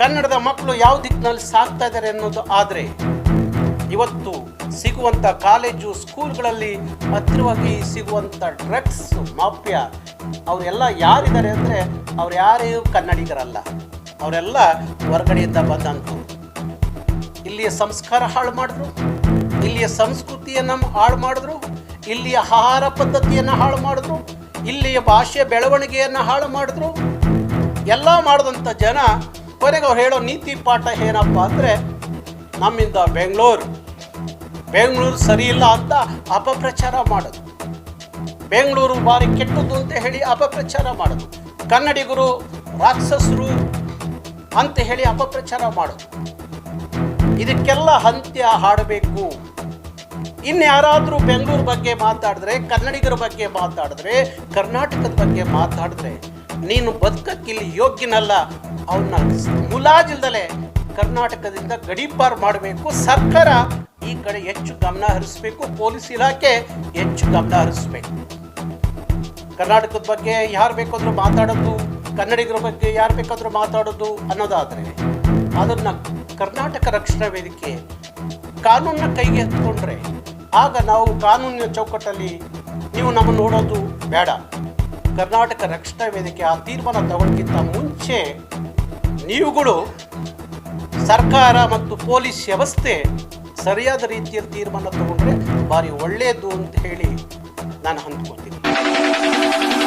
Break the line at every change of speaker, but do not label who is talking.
ಕನ್ನಡದ ಮಕ್ಕಳು ಯಾವ ದಿಕ್ಕಿನಲ್ಲಿ ಸಾಕ್ತಾ ಇದ್ದಾರೆ ಅನ್ನೋದು ಆದರೆ, ಇವತ್ತು ಸಿಗುವಂಥ ಕಾಲೇಜು, ಸ್ಕೂಲ್ಗಳಲ್ಲಿ ಹತ್ತಿರವಾಗಿ ಸಿಗುವಂಥ ಡ್ರಗ್ಸ್, ಮಾಫಿಯಾ, ಅವರೆಲ್ಲ ಯಾರಿದ್ದಾರೆ ಅಂದರೆ ಅವ್ರು ಯಾರೇ ಕನ್ನಡಿಗರಲ್ಲ. ಅವರೆಲ್ಲ ಹೊರಗಡೆಯಿಂದ ಬಂದಂತು ಇಲ್ಲಿಯ ಸಂಸ್ಕಾರ ಹಾಳು ಮಾಡಿದ್ರು, ಇಲ್ಲಿಯ ಸಂಸ್ಕೃತಿಯನ್ನು ಹಾಳು ಮಾಡಿದ್ರು, ಇಲ್ಲಿಯ ಆಹಾರ ಪದ್ಧತಿಯನ್ನು ಹಾಳು ಮಾಡಿದ್ರು, ಇಲ್ಲಿಯ ಭಾಷೆ ಬೆಳವಣಿಗೆಯನ್ನು ಹಾಳು ಮಾಡಿದ್ರು. ಎಲ್ಲ ಮಾಡಿದಂಥ ಜನ ಕೊನೆಗೆ ಅವ್ರು ಹೇಳೋ ನೀತಿ ಪಾಠ ಏನಪ್ಪ ಅಂದರೆ, ನಮ್ಮಿಂದ ಬೆಂಗಳೂರು. ಬೆಂಗಳೂರು ಸರಿ ಇಲ್ಲ ಅಂತ ಅಪಪ್ರಚಾರ ಮಾಡೋದು. ಬೆಂಗಳೂರು ಭಾರಿ ಕೆಟ್ಟದ್ದು ಅಂತ ಹೇಳಿ ಅಪಪ್ರಚಾರ ಮಾಡೋದು. ಕನ್ನಡಿಗರು ರಾಕ್ಷಸರು ಅಂತ ಹೇಳಿ ಅಪಪ್ರಚಾರ ಮಾಡೋದು. ಇದಕ್ಕೆಲ್ಲ ಅಂತ್ಯ ಹಾಡಬೇಕು. ಇನ್ಯಾರಾದರೂ ಬೆಂಗಳೂರು ಬಗ್ಗೆ ಮಾತಾಡಿದ್ರೆ, ಕನ್ನಡಿಗರ ಬಗ್ಗೆ ಮಾತಾಡಿದ್ರೆ, ಕರ್ನಾಟಕದ ಬಗ್ಗೆ ಮಾತಾಡಿದ್ರೆ ನೀನು ಬದುಕಕ್ಕಿಲ್ಲಿ ಯೋಗ್ಯನಲ್ಲ ಅವನ್ನ ಮುಲಾಜಿಲ್ದಲೆ ಕರ್ನಾಟಕದಿಂದ ಗಡೀಪಾರು ಮಾಡಬೇಕು. ಸರ್ಕಾರ ಈ ಕಡೆ ಹೆಚ್ಚು ಗಮನ ಹರಿಸಬೇಕು, ಪೊಲೀಸ್ ಇಲಾಖೆ ಹೆಚ್ಚು ಗಮನ ಹರಿಸಬೇಕು. ಕರ್ನಾಟಕದ ಬಗ್ಗೆ ಯಾರು ಬೇಕಾದರೂ ಮಾತಾಡೋದು, ಕನ್ನಡಿಗರ ಬಗ್ಗೆ ಯಾರು ಬೇಕಾದರೂ ಮಾತಾಡೋದು ಅನ್ನೋದಾದರೆ, ಅದನ್ನು ಕರ್ನಾಟಕ ರಕ್ಷಣಾ ವೇದಿಕೆ ಕಾನೂನನ್ನ ಕೈಗೆ ಎತ್ಕೊಂಡ್ರೆ, ಆಗ ನಾವು ಕಾನೂನಿನ ಚೌಕಟ್ಟಲ್ಲಿ ನೀವು ನಮ್ಮನ್ನು ನೋಡೋದು ಬೇಡ. ಕರ್ನಾಟಕ ರಕ್ಷಣಾ ವೇದಿಕೆ ಆ ತೀರ್ಮಾನ ತಗೊಳ್ಳೋಕ್ಕಿಂತ ಮುಂಚೆ ನೀವುಗಳು ಸರ್ಕಾರ ಮತ್ತು ಪೊಲೀಸ್ ವ್ಯವಸ್ಥೆ ಸರಿಯಾದ ರೀತಿಯಲ್ಲಿ ತೀರ್ಮಾನ ತಗೊಂಡ್ರೆ ಭಾರಿ ಒಳ್ಳೆಯದು ಅಂತ ಹೇಳಿ ನಾನು ಅಂದ್ಕೊಳ್ತೀನಿ